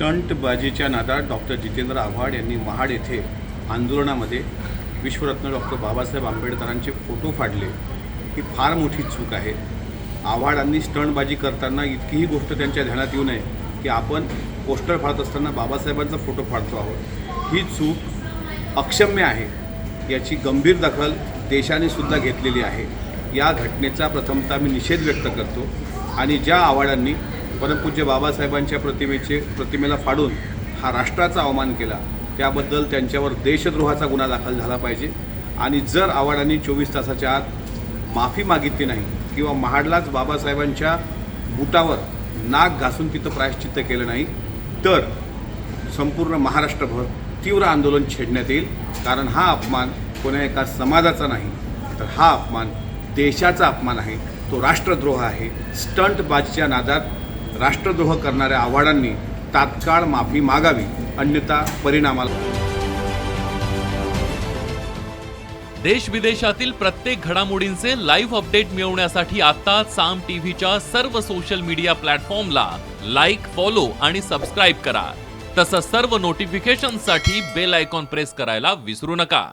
स्टंटबाजीच्या नादात डॉक्टर जितेंद्र आव्हाड यांनी महाड येथे आंदोलनामध्ये विश्वरत्न डॉक्टर बाबासाहेब आंबेडकरांचे फोटो फाडले. ही फार मोठी चूक आहे. आव्हाडांनी स्टंटबाजी करताना इतकीही गोष्ट त्यांच्या ध्यानात येऊ नये की आपण पोस्टर फाडत असताना बाबासाहेबांचा फोटो फाडतो आहोत. ही चूक अक्षम्य आहे. याची गंभीर दखल देशाने सुद्धा घेतलेली आहे. या घटनेचा प्रथमतः मी निषेध व्यक्त करतो आणि ज्या आव्हाडांनी परमपूज्य बाबासाहेबांच्या प्रतिमेचे प्रतिमेला फाडून हा राष्ट्राचा अवमान केला. त्याबद्दल त्यांच्यावर देशद्रोहाचा गुन्हा दाखल झाला पाहिजे. आणि जर आव्हाडांनी चोवीस तासाच्या आत माफी मागितली नाही किंवा महाडलाच बाबासाहेबांच्या बुटावर नाक घासून तिथं प्रायश्चित्त केलं नाही तर संपूर्ण महाराष्ट्रभर तीव्र आंदोलन छेडण्यात येईल. कारण हा अपमान कोण्या एका समाजाचा नाही तर हा अपमान देशाचा अपमान आहे. तो राष्ट्रद्रोह आहे. स्टंटबाजीच्या नादात राष्ट्रद्रोह करणाऱ्या आव्हाडांनी तात्काळ माफी मागावी अन्यथा परिणामाला देश विदेशातील प्रत्येक घडामोडींचे लाईव्ह अपडेट मिळवण्यासाठी आता साम टीव्हीच्या सर्व सोशल मीडिया प्लॅटफॉर्मला लाईक फॉलो आणि सबस्क्राईब करा. तसंच सर्व नोटिफिकेशनसाठी बेल आयकॉन प्रेस करायला विसरू नका.